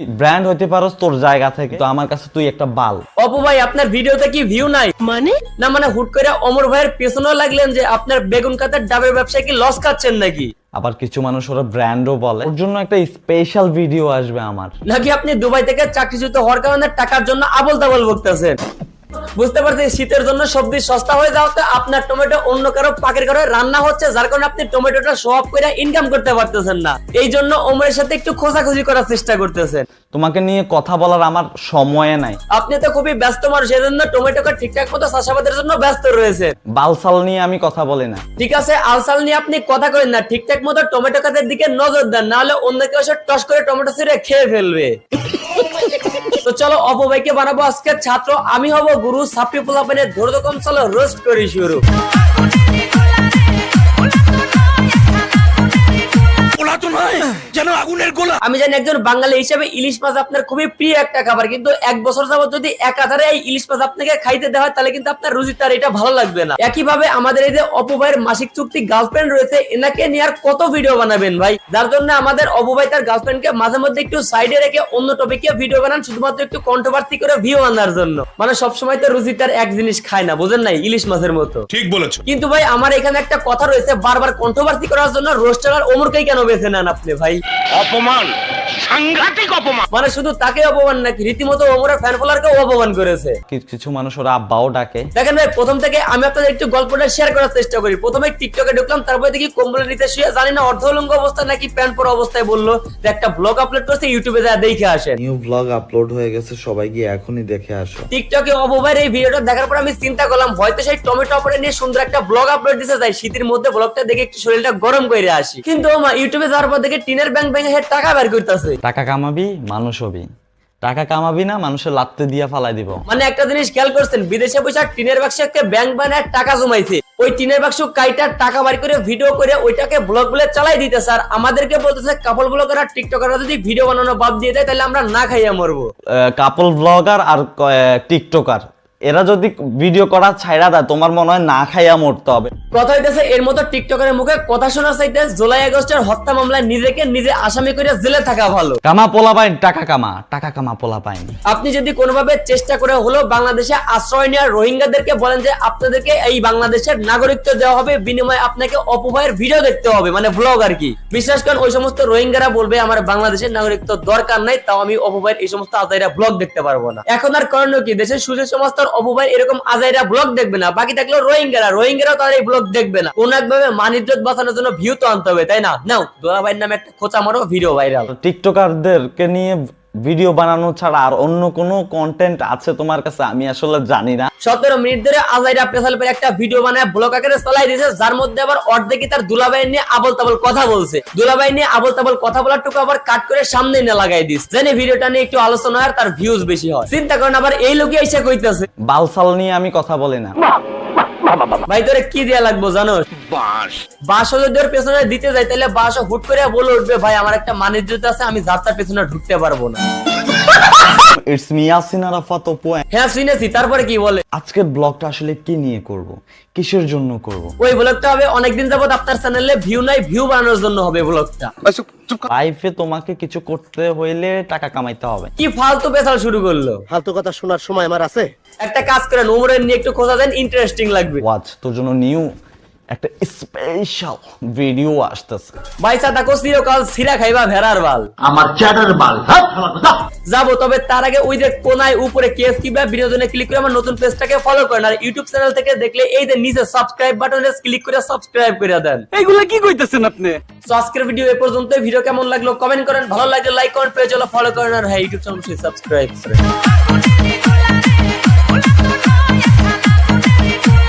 Brand হইতে পারো তোর জায়গা থেকে। তো আমার কাছে তুই একটা বাল। অপু ভাই আপনার ভিডিওতে কি ভিউ নাই? মানে? না মানে হুট করে অমর ভাইয়ের পেছনেও লাগলেন যে আপনার বেগুন কাতার ডাবের ব্যবসায় কি লস খাচ্ছেন নাকি? আবার কিছু মানুষ ওরা ব্র্যান্ডও বলে। ওর জন্য একটা স্পেশাল ভিডিও আসবে আমার। নাকি আপনি দুবাই থেকে চাকরিচ্যুত হওয়ার কারণে টাকার জন্য আবল তাবল বকতেছেন? বুঝতে পারছি শীতের জন্য সবজি সস্তা হয়ে যাওয়াতে আপনার টমেটো অন্য কারও পাকের ঘরে রান্না হচ্ছে যার কারণে আপনি টমেটোটা সব করে ইনকাম করতে পারতেছেন না। এই জন্য ওমরের সাথে একটু খোঁজাখুঁজি করার চেষ্টা করতেছেন। তোমাকে নিয়ে কথা বলার আমার সময় নাই। আপনি তো খুবই ব্যস্ত মানুষ এই জন্য টমেটোকে ঠিকঠাক মতো চাষাবাদের জন্য ব্যস্ত রয়েছে বালসাল নিয়ে আমি কথা বলি না। ঠিক আছে আলসাল নিয়ে আপনি কথা করেন না ঠিকঠাক মতো টমেটো গাছের দিকে নজর দেন নাহলে অন্য কেউ টস করে টমেটো ছিঁড়ে খেয়ে ফেলবে। চলো অপবাইকে বানাবো আজকে ছাত্র। আমি হব গুরু সাপি পোলাপানে ধৈর্য চলো রোস্ট করি শুরু। আমি জানি একজন বাঙালি হিসেবে ইলিশ মাছ আপনার খুবই প্রিয় একটা খাবার কিন্তু এক বছর যাবত যদি এক হাজারে এই ইলিশ মাছ আপনাকে খাইতে দেওয়া হয় তাহলে কিন্তু আপনার রুচি তার এটা ভালো লাগবে না। একইভাবে আমাদের এই যে অপুভাইয়ের মাসিক চুক্তি গার্লফ্রেন্ড রয়েছে এনাকে নিয়ে আর কত ভিডিও বানাবেন ভাই? যার জন্য আমাদের অপুভাই তার গার্লফ্রেন্ডকে মাঝে মধ্যে একটু সাইডে রেখে অন্য টপিকে ভিডিও বানান শুধুমাত্র একটু কন্ট্রোভার্সি করে ভিউ আনার জন্য। মানে সবসময় তো রুচি তার এক জিনিস খায় না বুঝেন নাই? ইলিশ মাছের মতো। ঠিক বলেছ। কিন্তু ভাই আমার এখানে একটা কথা রয়েছে বারবার কন্ট্রোভার্সি করার জন্য রোস্টার আর ওমরকেই কেন বেছে নেন আপনি ভাই। অপমান। সাংঘাতিক অপমান। মানে শুধু তাকে অপমান নাকি? রীতিমতো ওমরের ফ্যান অপমান করেছে। কিছু মানুষ ওরা আব্বাও ডাকে। দেখেন ভাই প্রথম থেকে আমি আপনাদের একটু গল্পটা শেয়ার করার চেষ্টা করি। প্রথমে টিকটকে ঢুকলাম তারপরে দেখি কম্বলের নিচে শুয়ে জানি না অর্ধলঙ্গ অবস্থায় নাকি প্যান্ট পরা অবস্থায় বলল যে একটা ব্লগ আপলোড করছে ইউটিউবে যা দেখে আসেন নিউ ব্লগ আপলোড হয়ে গেছে সবাই গিয়ে এখনই দেখে আসো। টিকটকে এই ভিডিওটা দেখার পর আমি চিন্তা করলাম হয়তো সেই টমেটো অপরে নিয়ে সুন্দর একটা ব্লগ আপলোড দিতে যাই শীতের মধ্যে ব্লগটা দেখে একটু শরীরটা গরম করে আসি। কিন্তু ইউটিউবে যাওয়ার পর দেখে টিনের ব্যাংক ব্যাংক টাকা বের করতেছে টাকা কামাবি মানুষ হবি। টাকা কামাবি না মানুষের লাত্তে দিয়া ফালাই দিব। মানে একটা জিনিস খেয়াল করছেন বিদেশে বসে টিনের বাক্সে একটা ব্যাংক বানায় টাকা জমাইছে। ওই টিনের বাক্স কাইটার টাকা বাড়ি করে ভিডিও করে ওইটাকে ব্লগ বলে চালাই দিতে স্যার আমাদেরকে বলতেছে কাপল ব্লগার আর টিকটকাররা যদি ভিডিও বানানো বাদ দিয়ে দেয় তাহলে আমরা না খাইয়া মরবো। কাপল ব্লগার আর টিকটকার এরা যদি ভিডিও করা ছাইরা দেয় তোমার মনে হয় না খাইয়া মরতে হবে। কথা হইতেছে এর মতো টিকটকের মুখে কথা শোনার চাইতে জুলাই আগস্টের হত্যা মামলায় নিজেকে নিজে আসামি করে জেলে থাকা ভালো। কামা পোলা পাইন টাকা কামা টাকা কামা পোলা পাইন। আপনি যদি কোনোভাবে চেষ্টা করে হলেও বাংলাদেশে আশ্রয় নেওয়ার রোহিঙ্গাদেরকে বলেন যে আপনাদেরকে এই বাংলাদেশের নাগরিকত্ব দেওয়া হবে বিনিময়ে আপনাকে অপভয়ের ভিডিও দেখতে হবে মানে ব্লগ আর কি। বিশ্বাস করেন ওই সমস্ত রোহিঙ্গারা বলবে আমার বাংলাদেশের নাগরিকত্ব দরকার নাই তাও আমি অপভয়ের এই সমস্ত আজাইরা ব্লগ দেখতে পারব না। এখন আর করণীয় কি? দেশের সুযোগ সমাজ তো আর এরকম আজাইরা ব্লগ দেখবে না। বাকি থাকল রোহিঙ্গারা। রোহিঙ্গারাও তাদের এই ব্লগ দেখবে না। কোন একভাবে মানিজ্যত বাঁচানোর জন্য ভিউ তো আনতে হবে, তাই না? নাও দোলাভাইয়ের নামে একটা খোঁচা মারো ভিডিও ভাইরাল টিকটকারদেরকে নিয়ে ভিডিও বানানো ছাড়া আর অন্য কোনো কন্টেন্ট আছে তোমার কাছে? আমি আসলে জানি না। সতেরো মিনিট ধরে আজাইরা পেশাল পেয়ে একটা ভিডিও বানায় ব্লক আকারে চালাই দিয়েছে যার মধ্যে আবার অর্ধেকই তার দুলাভাই নিয়ে আবল তাবল কথা বলছে। দুলাভাই নিয়ে আবল তাবল কথা বলার টুকু আবার কাট করে সামনে না লাগাই দিস জানি ভিডিওটা নিয়ে একটু আলোচনা হয় আর তার ভিউজ বেশি হয়। চিন্তা করেন আবার এই লোকে এসে কইতেছে। বালসাল নিয়ে আমি কথা বলি না। ভাই তোরে কি দেয়া লাগবো জানো? বাস। বাস যদি ওর পেছনে দিতে যাই তাহলে বাস হুট করে বলে উঠবে ভাই আমার একটা মানিজ্যত আছে আমি যাত্রার পেছনে ঢুকতে পারব না। ইটস মি ইয়াসিন আরাফাত অপু হ্যাঁ শুনেছি। তারপরে কি বলে? আজকের ব্লগটা আসলে কি নিয়ে করব? কিসের জন্য করব? ওই ব্লগটা হবে অনেকদিন যাবত আপনার চ্যানেলে ভিউ নাই ভিউ বানানোর জন্য হবে ব্লগটা। লাইফে তোমাকে কিছু করতে হইলে টাকা কামাইতে হবে। কি ফালতু পেশাল শুরু করল? ফালতু কথা শোনার সময় আমার আছে। একটা কাজ করেন উমরের নিয়ে একটু খোঁজা দেন ইন্টারেস্টিং লাগবে। ওয়াচ তোর জন্য নিউ একটা স্পেশাল ভিডিও আসতেছে। বাইসা থাকো চিরকাল সিরা খাইবা ভেড়ার বাল। আমার চ্যাটার বাল। হ্যাঁ যাব তবে তার আগে ওই যে কোনায় উপরে কেস কিংবা বিনোদনে ক্লিক করে আমার নতুন পেজটাকে ফলো করেন। আর ইউটিউব চ্যানেল থেকে দেখলে এই যে নিচে সাবস্ক্রাইব বাটনে ক্লিক করে সাবস্ক্রাইব করে দেন। এইগুলা কি কইতেছেন আপনি? তো আজকের ভিডিও এ পর্যন্ত ভিডিও কেমন লাগল কমেন্ট করেন। ভালো লাগলে লাইক করেন পেজ হলো ফলো করেন। আর হ্যাঁ ইউটিউব চ্যানেল সাবস্ক্রাইব করেন।